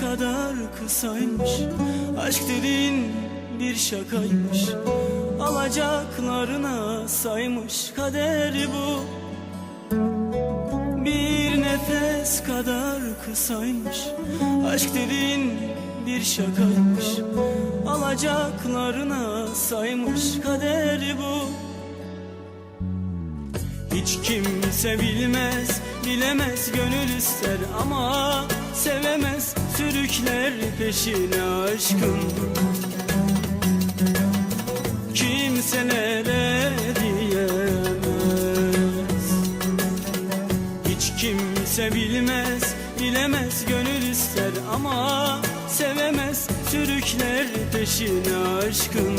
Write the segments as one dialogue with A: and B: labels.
A: kadar kısaymış. Aşk dediğin bir şakaymış. Alacaklarına saymış. Kader bu. Bir nefes kadar kısaymış. Aşk dediğin bir şakaymış. Alacaklarına saymış. Kader bu hiç kimse bilmez, bilemez gönül ister ama sevemez sürükler peşine aşkın. Kimselere diyemez. Hiç kimse bilmez, bilemez gönül ister ama sevemez sürükler peşine aşkın.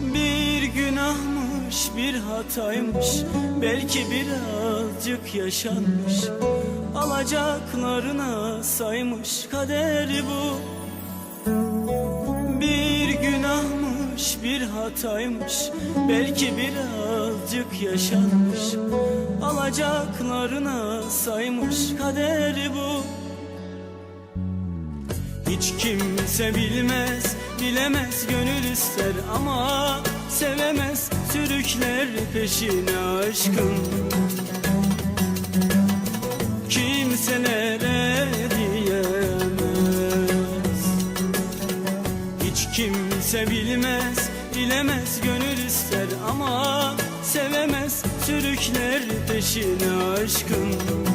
A: Bir günahmış, bir hataymış Belki birazcık yaşanmış. Alacaklarına saymış kader bu. Bir günahmış, bir hataymış Belki birazcık yaşanmış. Alacaklarına saymış kader bu hiç kimse bilmez, bilemez gönül ister ama sevemez sürükler peşine aşkın. Kimselere diyemez. Hiç kimse bilmez, bilemez gönül ister ama sevemez sürükler peşine aşkın.